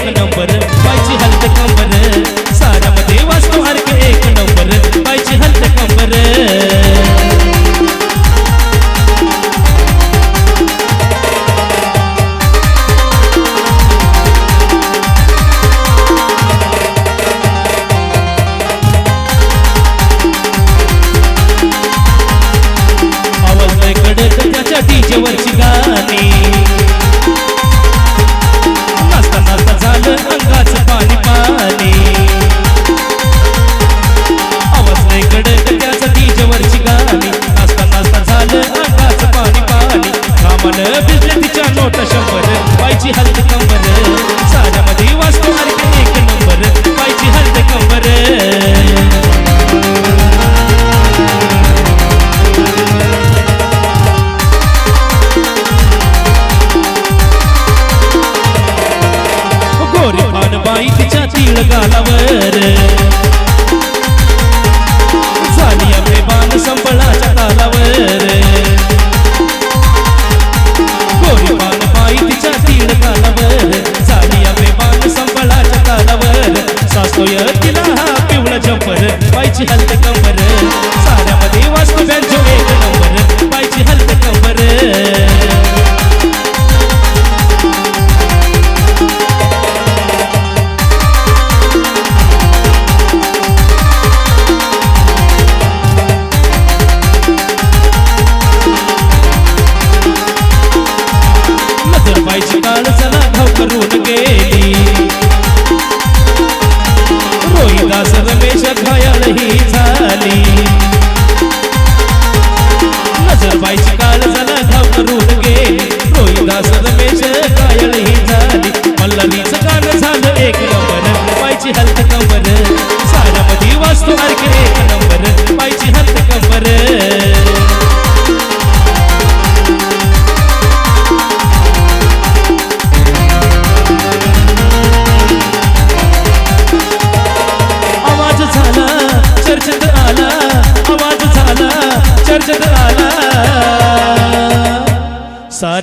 एक नंबर. पाहिजे Hanya. हलत कंबर सदमेच कायल ही झाली. मल्लानीच कान झालं एक नंबर. पायची हलत कंबर. सारामधी वाचतो अर्क एक नंबर. पायची हलत चर्चेत आला. आवाज झाला चर्चेत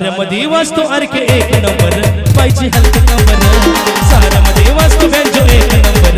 सारामध्ये वाचतो अर्क एक नंबर पाहिजे हलक वाचतो बँजो एक नंबर.